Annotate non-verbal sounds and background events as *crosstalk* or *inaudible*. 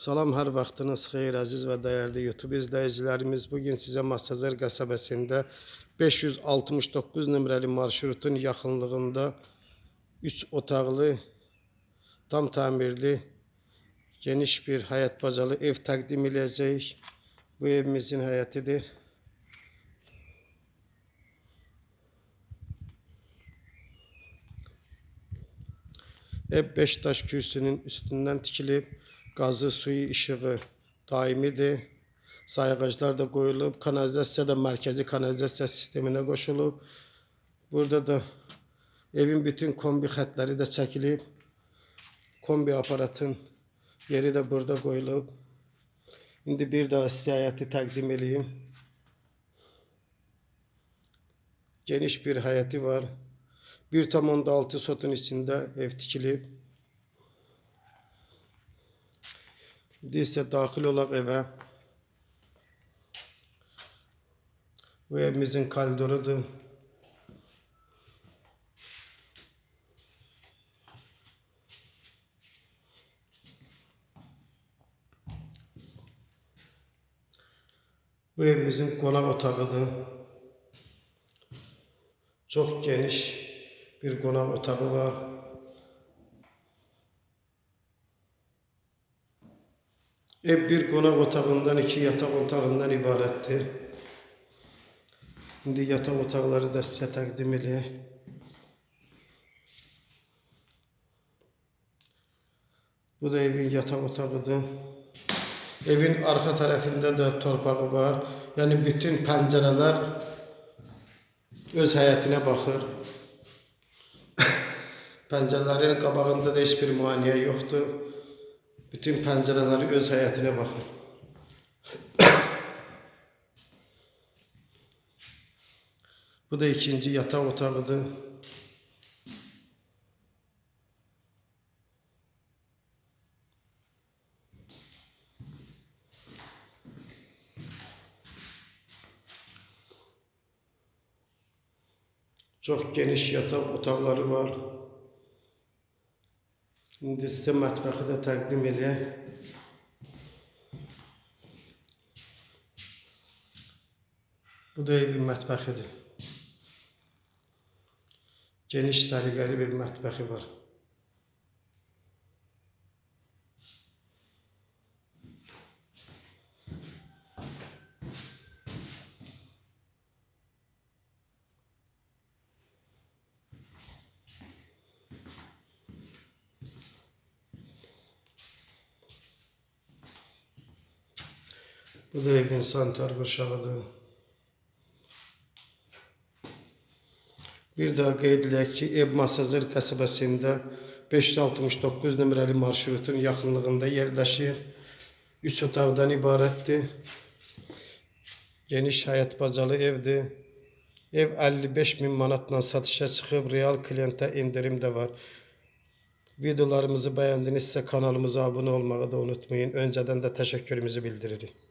Salam, hər vaxtınız xeyir əziz və dəyərli YouTube izləyicilərimiz. Bu gün sizə qəsəbəsində 569 nömrəli marşrutun yaxınlığında 3 otaqlı, tam təmirli, geniş bir həyət bacalı ev təqdim edəcəyik. Bu evimizin həyətidir. Ev 5 daş kürsünün üstündən tikilib, qazı, suyu, işığı daimidir. Sayğaclar da qoyulub, kanalizasiya da mərkəzi kanalizasiya sisteminə qoşulub. Burada da evin bütün kombi xətləri də çəkilib. Kombi aparatın yeri də burada qoyulub. İndi bir daha sizə həyəti təqdim edeyim. Geniş bir həyəti var. 1,6 sotun içində ev tikilib. İndi isə daxil olaq evə. Bu evimizin koridorudur. Bu evimizin qonaq otağıdır. Çok geniş bir qonaq otağı var. Ev bir qonaq otağından, iki yataq otağından ibarətdir. İndi yataq otaqları da sizə təqdim edək. Bu da evin yataq otağıdır. Evin arka tərəfində də torpağı var. Yəni bütün pəncərələr öz həyətinə baxır. *coughs* Pəncərələrin qabağında da heç bir maneə yoxdur. Bütün pəncərələri öz həyətinə baxır. *coughs* Bu da ikinci yataq otağıdır. Çok geniş yatak otaqları var. İndi sizə mətbəxi də təqdim edək. Bu da evin mətbəxidir. Geniş səliqəli bir mətbəxi var. Evin santar qurşağıdır. Bir daha qeyd edək ki, ev Masazır qəsəbəsində 569 nömrəli marşrutun yaxınlığında yerləşir. 3 otaqdan ibarətdir. Geniş həyət bacalı evdir. Ev 55 min manatla satışa çıxıb, real klientə indirim də var. Videolarımızı bəyəndinizsə kanalımıza abunə olmağı da unutmayın. Öncədən də təşəkkürümüzü bildiririk.